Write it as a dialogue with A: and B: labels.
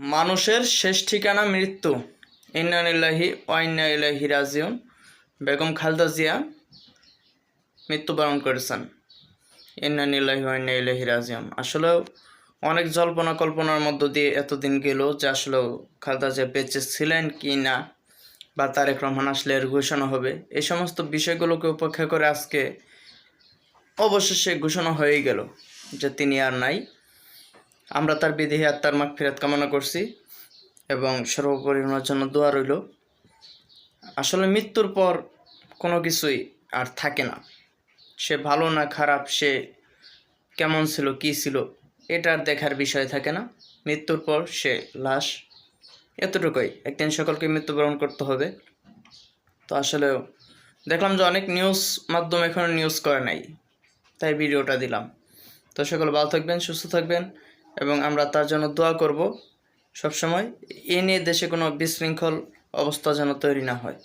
A: মানুষের শেষ ঠিকানা মৃত্যু। ইন্নানিল্লাহি ওয়াইন্না ইলাহি রাজিউন। বেগম খালদা জিয়া মৃত্যুবরণ করেছেন। ইন্নানিল্লাহি ওয়াইন্না ইলাহি রাজিউন। আসলেও অনেক জল্পনা কল্পনার মধ্য দিয়ে এতদিন গেল যে আসলেও খালদা জিয়া বেঁচে ছিলেন কি না বা তারেক রহমান আসলে এর ঘোষণা হবে, এই সমস্ত বিষয়গুলোকে উপেক্ষা করে আজকে অবশেষে ঘোষণা হয়ে গেল যে তিনি আর নাই। আমরা তার বিদেহী আত্মার মাগ ফেরত কামনা করছি এবং সর্বোপরি ওনার জন্য দোয়া রইল। আসলে মৃত্যুর পর কোনো কিছুই আর থাকে না। সে ভালো না খারাপ, সে কেমন ছিল, কী ছিল, এটা আর দেখার বিষয় থাকে না। মৃত্যুর পর সে লাশ। এতটুকুই। একদিন সকলকে মৃত্যুবরণ করতে হবে। তো আসলেও দেখলাম যে অনেক নিউজ মাধ্যম এখনও নিউজ করে নাই, তাই ভিডিওটা দিলাম। তো সকল ভালো থাকবেন, সুস্থ থাকবেন। এবং আমরা তার জন্য দোয়া করব সবসময়। এ নিয়ে দেশে কোনো বিশৃঙ্খল অবস্থা যেন তৈরি না হয়।